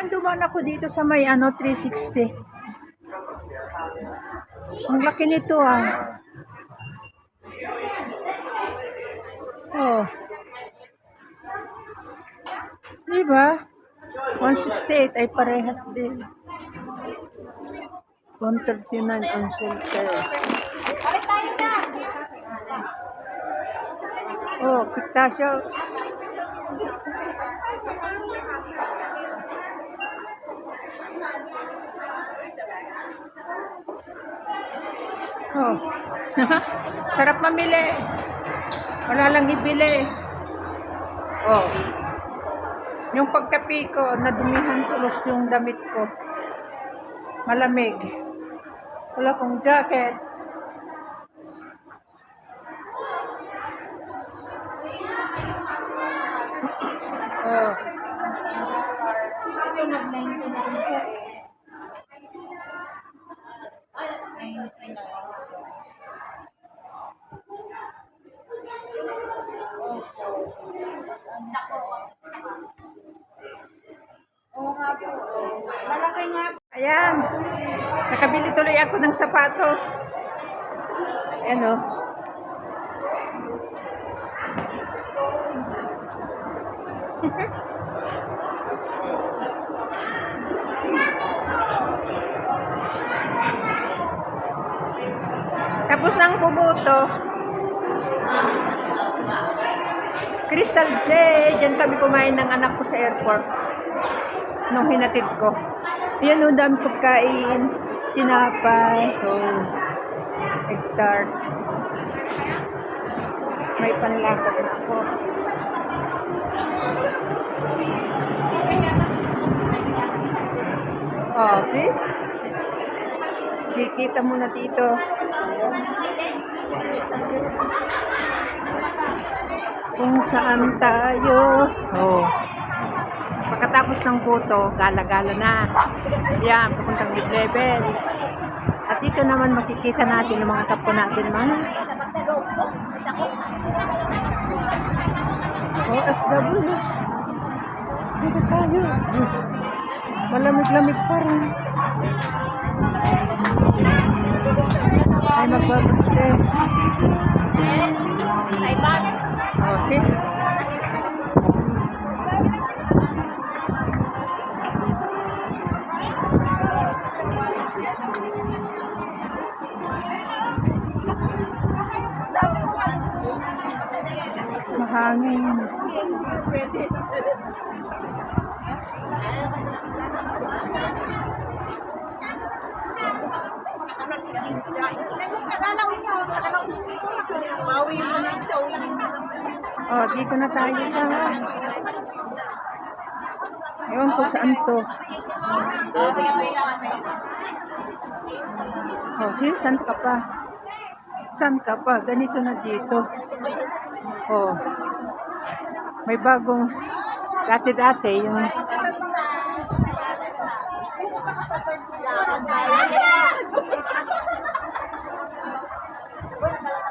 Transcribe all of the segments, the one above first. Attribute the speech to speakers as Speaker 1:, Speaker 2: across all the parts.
Speaker 1: Ayan, dumaan ako dito sa may ano, 360. Ang laki nito ah. Oh. Di ba? 168 ay parehas din. 139 ang silver. Oh, pistachio. Oh. Sarap mamili. Wala lang ibili. Oh. Yung pagkapi ko, nadumihan tulos yung damit ko. Malamig. Wala kong jacket. Oh.
Speaker 2: Ito nag-99 ko eh. Oo nga po. Malaki nga po.
Speaker 1: Ayan. Nakabili tuloy ako ng sapatos. Ayan o. Tapos ng pubuto. Crystal J. Diyan kami kumain ng anak ko sa airport nung hinatid ko. Yan o, dami pagkain. Tinapay. Oh. Hectare. May panlakot na ako. Oh, see? Kikita mo na dito. Kung saan tayo. Oh. Pagkatapos ng photo, gala-gala na. Yan, papuntang mid-level. At dito naman makikita natin ang mga kapo natin mga OFWs. Dito tayo. Malamig-lamig pa rin. Ay, magbabagte. Okay. Mahangin. Oh, dito na tayo sa... Ewan ko saan to. Oh, sige, saan ka pa? Saan ka pa? Ganito na dito. Oh. May bagong dati-dati yung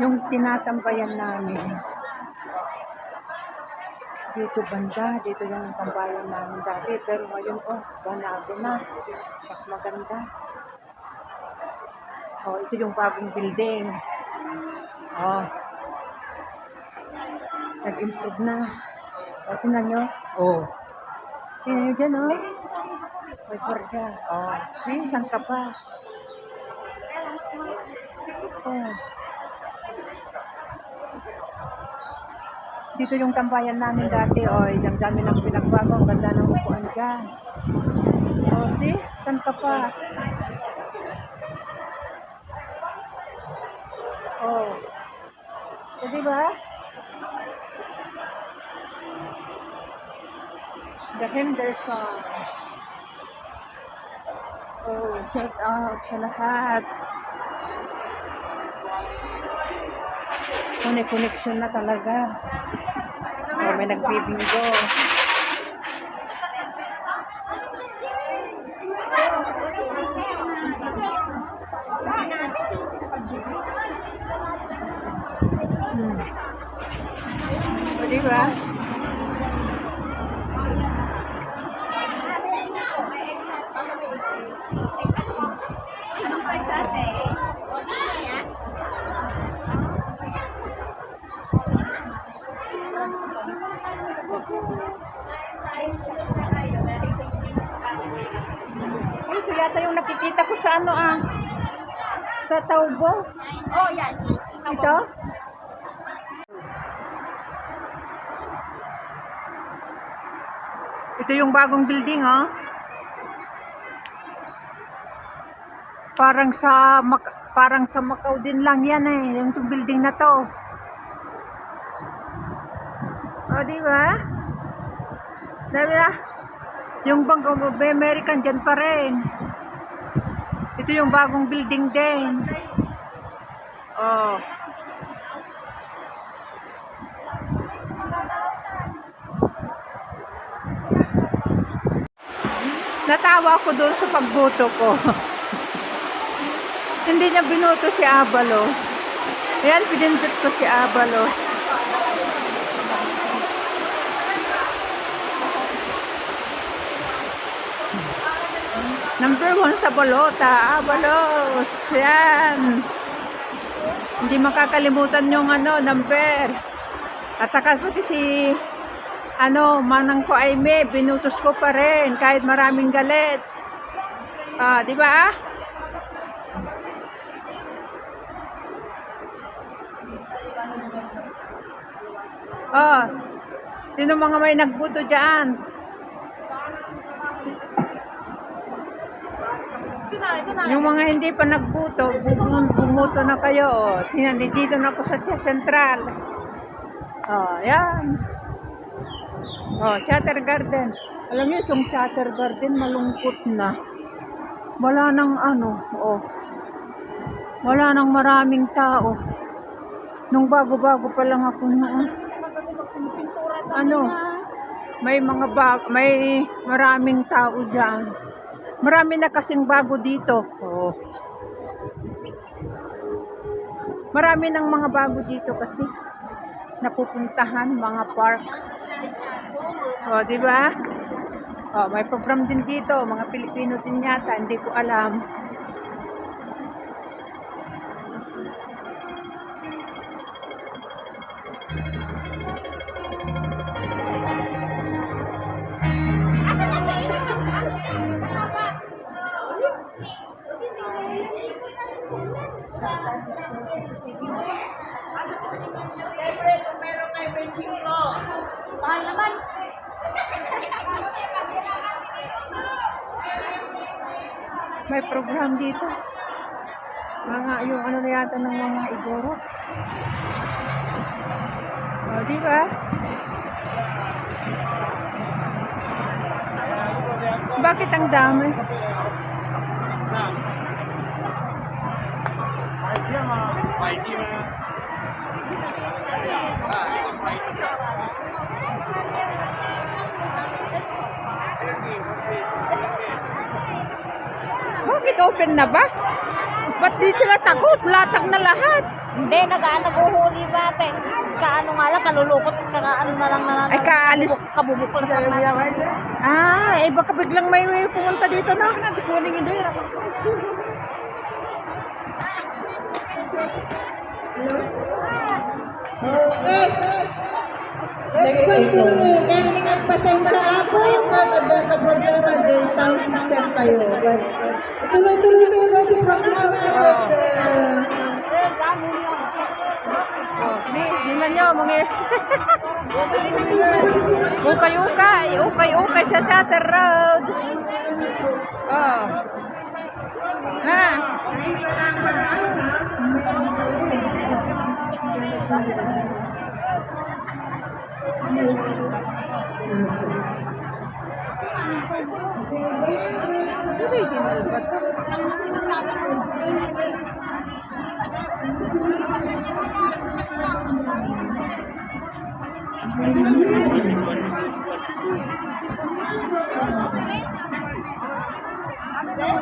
Speaker 1: yung tinatambayan namin. Dito banda, dito yung tambayan namin dati. Pero ngayon, oh, banado na. Mas maganda. Oh, ito yung bagong building. Oh. Nag-improve na. O, tingnan nyo. Oh. Eh, dyan, oh. May kwarga. Oh. Eh, saan ka pa? Oh. Dito yung tambayan namin dati, oh. Ang dami ng pinagbago. Ang ganda ng upuan dyan. Oh, see? Saan ka pa? Oh. So, di ba? The Henderson. Oh, shout out sa lahat. Kone connection na talaga. Oh, may nagbibingo. Hmm. O, di ba? ano ah? Sa Taubo?
Speaker 2: Oh, yan.
Speaker 1: Ito? Ito yung bagong building, oh. Parang sa Mac- parang sa Macau din lang yan eh, yung itong building na to. O, di ba? Na, yung Bank of American dyan pa rin. Ito yung bagong building din. Oh. Natawa ko doon sa pagboto ko. Hindi niya binoto si Abalos. Ayan, pinindot ko si Abalos. Number one sa bolota, Abalos. Yan. Hindi makakalimutan yung ano, number. At saka pati si ano, manang ko ay may, binutos ko pa rin kahit maraming galit. Ah, di ba? Ah, sino mga may nagbuto diyan? Yung mga hindi pa nagbuto, bum- bumuto na kayo. Oh. Dito na ako sa Central. Oh, yan. Oh, Chatter Garden. Alam niyo, itong Chatter Garden, malungkot na. Wala nang ano, oh. Wala nang maraming tao. Nung bago-bago pa lang ako noon. Ano, may mga bag, may maraming tao dyan. Marami na kasing bago dito. Oh. Marami ng mga bago dito kasi napupuntahan mga park. Oh, di ba? Oh, may program din dito, mga Pilipino din yata, hindi ko alam.
Speaker 2: Mahal naman.
Speaker 1: May program dito. Mga, yung ano na yata ng mga igoro. Oh, di ba? Bakit ang dami? Bakit open na ba? Ba't di sila takot? Latag na lahat.
Speaker 2: Hindi, nag-ano, nag-uhuli ba, te? Kaano nga lang, kalulukot, kaka ano na lang na
Speaker 1: Ay, kaalis.
Speaker 2: Kabubuk lang sa mga.
Speaker 1: Ah, eh baka biglang may may pumunta dito na. Kuning ito yun.
Speaker 3: Nagpapili, galing ang pasensya ako, kada ka problema din, sound system kayo. Tuloy-tuloy kayo natin programa.
Speaker 1: Oh, ni, tingnan nyo, mga... ukay-ukay, ukay-ukay sa Chatter Road. Oh. Ha? Ba to?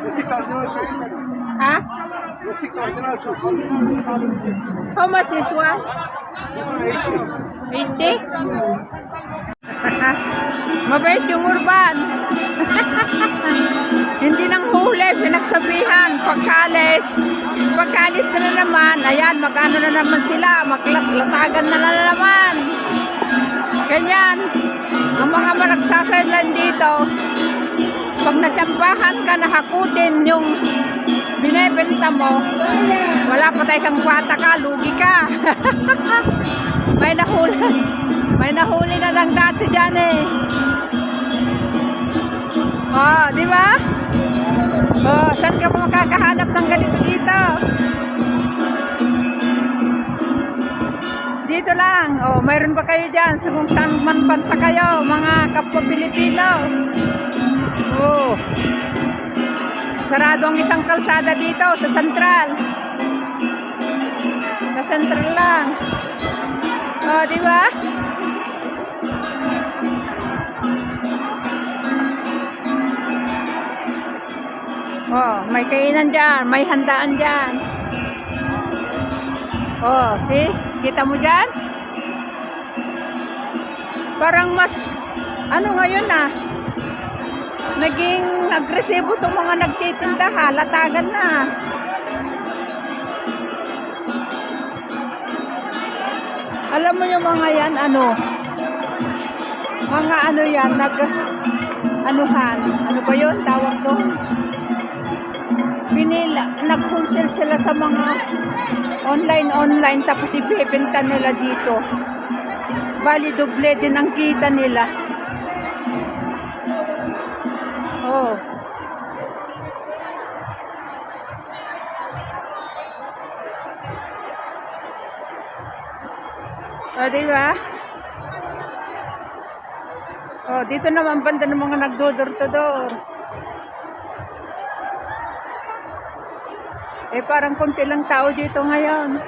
Speaker 4: Six original shoes.
Speaker 1: Ha?
Speaker 4: Six original shoes.
Speaker 1: How much is one? 80? Mabait yung urban. Hindi nang huli, pinagsabihan. Pagkalis. Pagkalis na, na naman, ayan, mag-ano na naman sila, maglatagan na, na naman. Ganyan. Ang mga managsasadlan dito, pag natsambahan ka, nakakutin yung binebenta mo, wala pa tayo kang kwata ka, lugi ka. may nahuli, may nahuli na lang dati dyan eh. Oh, di ba? Oh, saan ka pa makakahanap ng ganito dito? Dito lang. Oh, mayroon ba kayo dyan? Sa kung saan man bansa kayo, mga kapwa Pilipino. Oh. Sarado ang isang kalsada dito sa Central. Sa Central lang. Oh, di ba? Oh, may kainan dyan, may handaan dyan. Oh, see? Kita mo dyan? Parang mas, ano ngayon ah, naging agresibo itong mga nagtitinda, halatagan na. Alam mo yung mga yan, ano, mga ano yan, nag, anuhan, ano ba yun, tawag doon? Binila, nag-wholesale sila sa mga online-online tapos ibebenta nila dito. Bali, doble din ang kita nila. Oh. O, di ba? Oh, dito naman banda ng mga nagdodor-to-door. Eh, parang konti lang tao dito ngayon.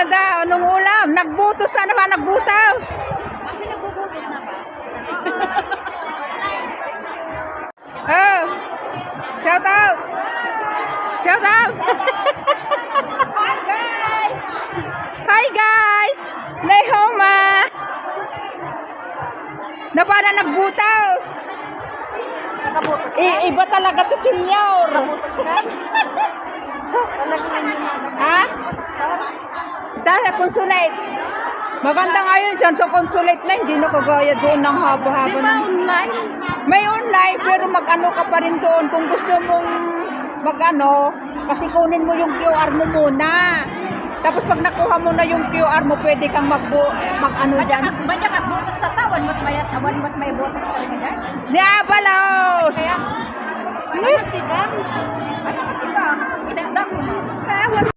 Speaker 1: Na daw. Anong ulam? Nagbutos na naman, nagbutos. Oh, shout out. Shout out. Hi guys. Hi guys. Lehoma. Na para nagbutos.
Speaker 2: Nakabutos
Speaker 1: I- iba talaga to senyor. ha? Dahil consulate. Maganda nga yun siya. So consulate na, hindi na kagaya doon ng haba-haba ng...
Speaker 2: online.
Speaker 1: May online, pero mag-ano ka pa rin doon. Kung gusto mong mag-ano, kasi kunin mo yung QR mo muna. Tapos pag nakuha mo na yung QR mo, pwede kang mag mag-ano dyan.
Speaker 2: Banyak at butos na pa. One month may, one month may butos ka rin dyan.
Speaker 1: Diabalos!
Speaker 2: Ano kasi ba? Ano kasi ba? Isda ko.
Speaker 1: Kaya wala